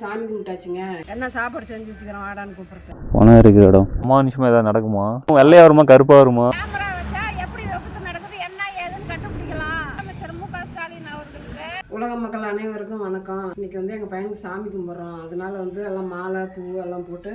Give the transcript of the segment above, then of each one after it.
சாமி கும்பிட்டாச்சுங்க. என்ன சாப்பாடு செஞ்சு வச்சுக்கிறோம் வாடான்னு கூப்பிடுறது பணம் இருக்கிற இடம். அமானுஷமாக ஏதாவது நடக்குமா? வெள்ளையா வருமா கருப்பாக வருமா? கேமரா வச்சா எப்படி விபத்து நடக்குது என்ன ஏதுன்னு கண்டுபிடிக்கலாம். அமைச்சர் மு க ஸ்டாலின் அவர்களுக்கு. உலக மக்கள் அனைவருக்கும் வணக்கம். இன்னைக்கு வந்து எங்கள் பையனுக்கு சாமி கும்பிட்றோம். அதனால வந்து எல்லாம் மாலை பூ எல்லாம் போட்டு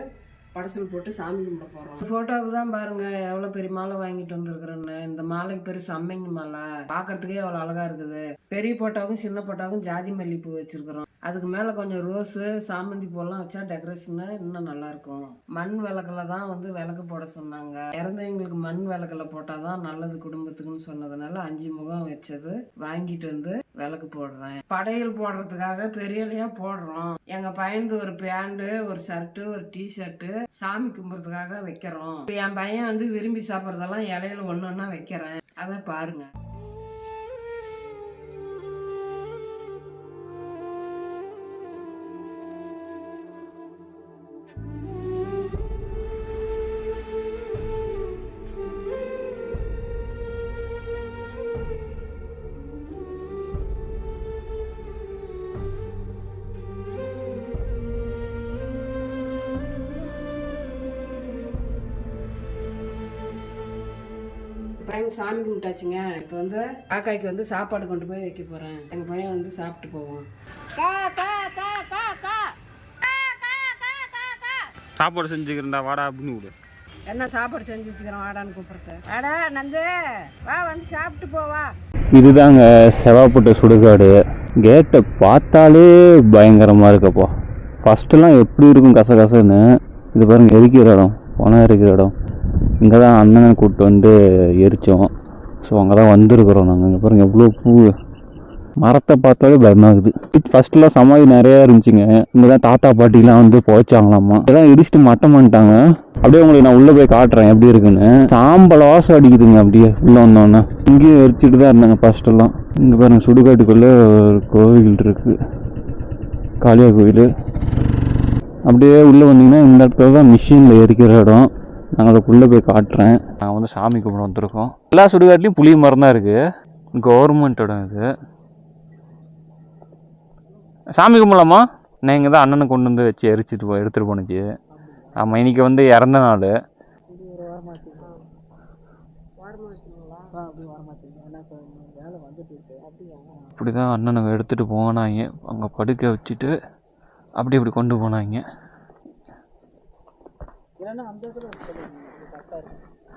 படசல் போட்டு சாமி கும்பிட போகிறோம் ஃபோட்டோவுக்கு தான் பாருங்க எவ்வளோ பெரிய மாலை வாங்கிட்டு வந்திருக்கிறேன்னு. இந்த மாலைக்கு பேர் சம்மைங்க மாலை. பார்க்கறதுக்கே எவ்வளோ அழகா இருக்குது. பெரிய போட்டாவும் சின்ன போட்டாவும் ஜாதி மல்லிப்பூ வச்சிருக்கிறோம். அதுக்கு மேலே கொஞ்சம் ரோஸு சாமந்தி பூலாம் வச்சா டெக்கரேஷனு இன்னும் நல்லாயிருக்கும். மண் விளக்குல தான் வந்து விளக்கு போட சொன்னாங்க. இறந்தவங்களுக்கு மண் விளக்குல போட்டால் தான் நல்லது குடும்பத்துக்குன்னு சொன்னதுனால அஞ்சு முகம் வச்சது. வாங்கிட்டு வந்து விளக்கு போடுறேன். படையல் போடுறதுக்காக பெரியலையா போடுறோம். எங்கள் பையனுக்கு ஒரு பேண்ட்டு ஒரு ஷர்ட்டு ஒரு டிஷர்ட்டு சாமி கும்பிட்றதுக்காக வைக்கிறோம். இப்போ என் பையன் வந்து விரும்பி சாப்பிட்றதெல்லாம் இலையில ஒன்று ஒன்றா வைக்கிறேன். அதை பாருங்கள் பையன் சாமி கும்பிட்டாச்சுங்க. இப்போ வந்து காக்காய்க்கு வந்து சாப்பாடு கொண்டு போய் வைக்க போறேன். எங்க பையன் வந்து சாப்பிட்டு போவான். கா கா கா கா கா. கா, கா, கா, கா, கா. சாப்பாடு செஞ்சுக்கிறேன்டா வாடா அப்படின்னு விடு. என்ன சாப்பாடு செஞ்சு வச்சுக்கிறோம் வாடான்னு கூப்பிடுறது. வாடா நந்து வா வந்து சாப்பிட்டு போவா இதுதாங்க செவாப்பட்ட சுடுகாடு. கேட்டை பார்த்தாலே பயங்கரமாக இருக்கப்பா. ஃபஸ்ட்டெல்லாம் எப்படி இருக்கும் கசகசன்னு. இது பாருங்க எரிக்கிற இடம் பணம் எரிக்கிற இடம். இங்கே தான் அண்ணனை கூப்பிட்டு வந்து எரித்தோம் ஸோ அங்கே தான் வந்திருக்கிறோம் நாங்கள் இங்கே பாருங்கள் எவ்வளோ பூ. மரத்தை பார்த்தாலே பயமாகுது. ஃபர்ஸ்ட்லாம் சமாதி நிறையா இருந்துச்சுங்க. இங்கே தான் தாத்தா பாட்டிலாம் வந்து புதைச்சாங்களாமா. இதெல்லாம் இடிச்சுட்டு மட்டம் பண்ணிட்டாங்க. அப்படியே உங்களுக்கு நான் உள்ளே போய் காட்டுறேன் எப்படி இருக்குன்னு. சாம்பல் வாசம் அடிக்குதுங்க அப்படியே உள்ளே வந்தோன்னே. இங்கேயும் எரிச்சிட்டு தான் இருந்தாங்க ஃபர்ஸ்டெல்லாம் இங்கே பாருங்கள் சுடுகாட்டுக்குள்ளே ஒரு கோவில் இருக்குது காளியா கோவில் அப்படியே உள்ளே வந்தீங்கன்னா இந்த இடத்துல தான் மிஷினில் எரிக்கிற இடம். நாங்கள் அதுக்குள்ளே போய் காட்டுறேன். நாங்கள் வந்து சாமி கும்பிட வந்திருக்கோம். எல்லா சுடுகாட்லேயும் புளி மரம் தான் இருக்குது கவர்மெண்ட்டோட இது. சாமி கும்பலாமா? நான் இங்கே தான் அண்ணனை கொண்டு வந்து வச்சு எரிச்சிட்டு போ எடுத்துகிட்டு போனுச்சு ஆமாம் இன்னைக்கு வந்து இறந்த நாள். இப்படி தான் அண்ணனை எடுத்துகிட்டு போனாங்க. அங்கே படுக்க வச்சுட்டு அப்படி இப்படி கொண்டு போனாங்க.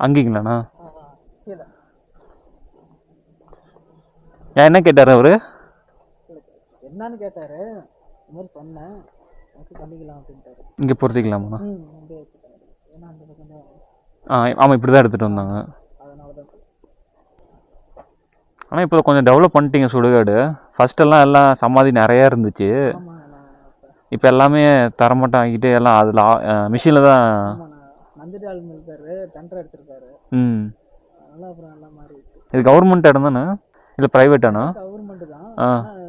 அங்கீங்களாண்ணா? ஏன் என்ன கேட்டார் அவரு? என்னன்னு கேட்டாரு. இந்த மாதிரி சொன்னேன். வச்சு பண்ணிக்கலாம் அப்படின்ட்டாரு. இங்கே பொறுத்திக்கலாமாண்ணா ம் அப்படியே வச்சுட்டாரு. ஏன்னா அந்த பக்கம் தான். ஆ ஆமாம் இப்படி தான் எடுத்துகிட்டு வந்தாங்க ஆனால் இப்போ கொஞ்சம் டெவலப் பண்ணிட்டீங்க சுடுகாடு. ஃபஸ்ட்டெல்லாம் எல்லாம் சமாதி நிறையா இருந்துச்சு. இப்போ எல்லாமே தரமட்டம் ஆகிட்டு எல்லாம் அதில் மிஷினில் தான் ஆமாம் நான் நந்திரி ஆள் இருக்காரு டெண்டர் எடுத்திருக்காரு. ம். அதனால அப்புறம் எல்லாம் மாறிடுச்சு. இது கவர்மெண்ட் இடம் தானே? இல்லை ப்ரைவேட்டாண்ணா கவர்மெண்ட் தான்.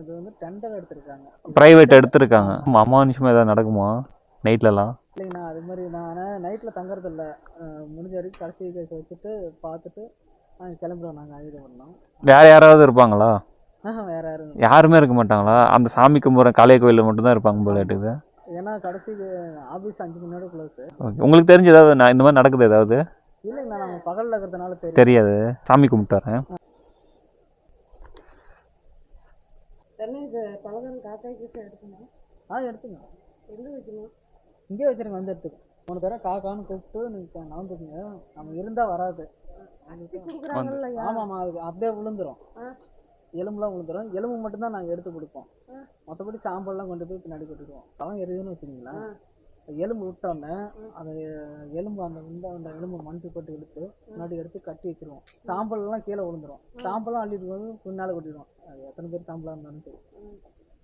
இது வந்து டெண்டர் எடுத்திருக்காங்க. ப்ரைவேட் எடுத்திருக்காங்க. அமானுஷமாக ஏதாவது நடக்குமா? நைட்லலாம் இல்லைங்கண்ணா அது மாதிரி நான் நைட்டில் தங்குறது இல்லை. முடிஞ்ச வரைக்கும் கடைசி கேஸ் வச்சுட்டு பார்த்துட்டு நாங்கள் கிளம்புறோம். நாங்கள் ஆயுதம் பண்ணோம் வேறு யாராவது இருப்பாங்களா? யாரும் இருக்க மாட்டாங்களா? அந்த சாமி கும்புற காளிய கோயிலில் மட்டும்தான் இருப்பாங்க போல இருக்குது ஏன்னா கடைசி ஆஃபீஸ் அஞ்சு மணி நேரம் க்ளோஸு ஓகே உங்களுக்கு தெரிஞ்சு ஏதாவது நான் இந்த மாதிரி நடக்குது ஏதாவது? இல்லைங்கண்ணா நம்ம பகலில் இருக்கிறதுனால தெரியும் தெரியாது. சாமி கும்பிட்டு வரேன். ஆ. எடுத்துங்க எங்கே வைக்கணும்? இங்கே வச்சிருங்க வந்து எடுத்துக்க. மூணு தடவை காக்கான்னு கூப்பிட்டு நீங்கள் நவந்துக்குங்க. நம்ம இருந்தால் வராது. ஆமாம்மா அது அப்படியே விழுந்துரும். எலும்புலாம் விழுந்துரும் எலும்பு மட்டும்தான் நாங்கள் எடுத்து கொடுப்போம். மற்றபடி சாம்பல்லாம் கொண்டு போய் பின்னாடி கொட்டிடுவோம் அவன் எரியுதுன்னு வச்சுக்கிங்களேன். எலும்பு விட்டோன்னே அந்த எலும்பு அந்த இந்த அந்த எலும்பு மண்டி போட்டு இழுத்து முன்னாடி எடுத்து கட்டி வச்சிருவோம். சாம்பல்லாம் கீழே விழுந்துரும் சாம்பல்லாம் அள்ளிட்டு வந்து பின்னால் கொட்டிடுவோம். அது எத்தனை பேர் சாம்பலாக இருந்தாலும் சரி.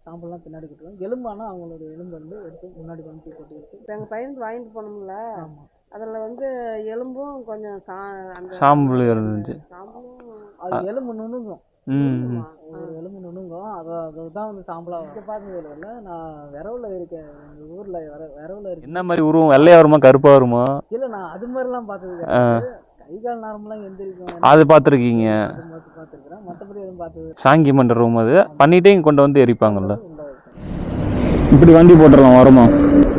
சாம்பல்லாம் பின்னாடி கொட்டிடுவோம். எலும்பு ஆனால் அவங்களோட எலும்பு வந்து எடுத்து முன்னாடி மண்டி போட்டு எடுத்து எங்கள் பையனுக்கு வாங்கிட்டு போனோம்ல ஆமாம் அதில் வந்து எலும்பும் கொஞ்சம் சா அந்த சாம்பல் இருந்துச்சு. சாம்பலும் அது எலும்பு நுணுங்கும். எலும்பு நுணுங்கும். அதை அதுதான் வந்து சாம்பலாக இங்கே இல்லை நான் விரவுல இருக்கேன் எங்கள் ஊரில் விர விரவுல இருக்கேன் என்ன மாதிரி உருவம்? வெள்ளையா வருமா? கருப்பாக வருமா? இல்லை நான் அது மாதிரிலாம் பார்த்தது கை கால் நார்மலாக எந்திரிக்கும். அது பார்த்துருக்கீங்க பார்த்துருக்குறேன் மற்றபடி எதுவும் பார்த்தது சாங்கி மன்ற ரூம் அது. பண்ணிட்டே இங்க கொண்டு வந்து எரிப்பாங்கல்ல. இப்படி வண்டி போட்டுடலாம் வரமா?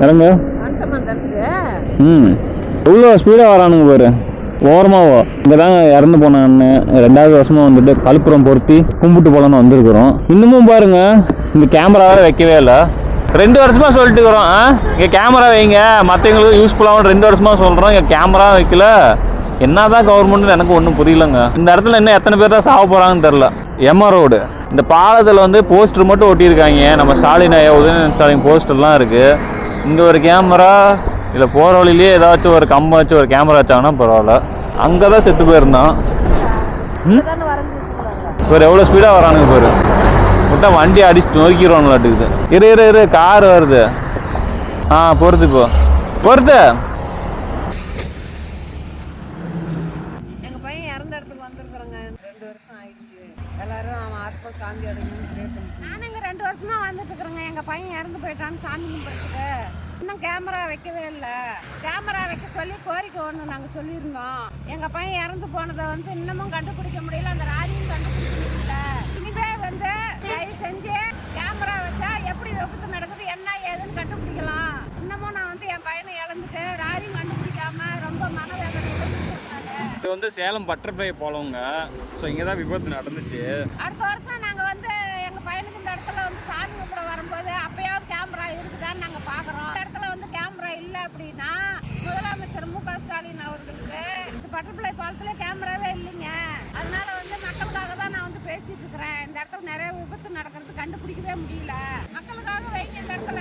இறங்க. ம். எவ்வளோ ஸ்பீடாக வரானுங்க பாரு. ஓரமாவோ இங்கே தாங்க இறந்து போனான்னு ரெண்டாவது வருஷமாக வந்துட்டு கழுப்புறம் பொருத்தி கும்பிட்டு போகலான்னு வந்திருக்கிறோம். இன்னமும் பாருங்க இந்த கேமராவை வைக்கவே இல்லை. ரெண்டு வருஷமா சொல்லிட்டு இருக்கிறோம். ஆ? இங்கே கேமரா வைங்க. மற்றவங்களுக்கு யூஸ்ஃபுல்லாகவும் ரெண்டு வருஷமா சொல்கிறோம் இங்கே கேமரா வைக்கல. என்னதான் கவர்மெண்ட்னு எனக்கு ஒன்றும் புரியலங்க. இந்த இடத்துல இன்னும் எத்தனை பேர் தான் சாக போகிறாங்கன்னு தெரில எம்ஆ ரோடு இந்த பாலத்தில் வந்து போஸ்டர் மட்டும் ஒட்டியிருக்காங்க. நம்ம ஸ்டாலின் ஐயா உதயநிதி ஸ்டாலின் போஸ்டர்லாம் இருக்குது இங்கே ஒரு கேமரா இல்லை போகிற வழியிலேயே ஏதாச்சும் ஒரு கம்பம் வச்சு ஒரு கேமரா வச்சாங்கன்னா பரவாயில்ல. அங்கே தான் செத்து போயிருந்தான். இவர் எவ்வளோ ஸ்பீடாக வரானுங்க பாரு விட்டா வண்டி அடிச்சு நோக்கிடுவாங்களாட்டுக்குது இரு இரு இரு கார் வருது. ஆ பொறுத்து இப்போ பொறுத்து. எங்க பையன் இறந்த இடத்துக்கு வந்திருக்கிறோங்க. ரெண்டு வருஷம் வந்துட்டு இருக்கிறேங்க. எங்கள் பையன் இறந்து போயிட்டான்னு சாமி கும்பிட்றதுக்கு. இன்னும் கேமரா வைக்கவே இல்லை. கேமரா வைக்க சொல்லி கோரிக்கை ஒன்று நாங்கள் சொல்லியிருந்தோம். எங்கள் பையன் இறந்து போனதை வந்து இன்னமும் கண்டுபிடிக்க முடியல. அந்த ராஜியும் கண்டுபிடிக்க முடியல. இனிமே வந்து தயவு செஞ்சு கேமரா வச்சா எப்படி விபத்து நடக்குது என்ன ஏதுன்னு கண்டுபிடிக்கலாம். இன்னமும் நான் வந்து என் பையனை இழந்துட்டு ராரியும் கண்டுபிடிக்காம ரொம்ப இருக்காங்க. இது வந்து சேலம் பட்டர்ஃப்ளை போலவங்க ஸோ இங்கே தான் விபத்து நடந்துச்சு. அடுத்த வருஷம் நாங்கள் வந்து எங்கள் பையனுக்கு இந்த இடத்துல வந்து சாமி கும்பிட வரும்போது அப்பயாவது கேமரா இருக்குதான்னு நாங்கள் பார்க்குறோம் இந்த இடத்துல வந்து கேமரா இல்லை அப்படின்னா முதலமைச்சர் மு க ஸ்டாலின் அவர்களுக்கு இந்த பட்டர்ஃப்ளை பாலத்தில் கேமராவே இல்லைங்க. அதனால வந்து மக்களுக்காக தான் நான் வந்து பேசிட்டு இருக்கிறேன். இந்த இடத்துல நிறைய விபத்து நடக்கிறது கண்டுபிடிக்கவே முடியல. மக்களுக்காக வைங்க இந்த இடத்துல.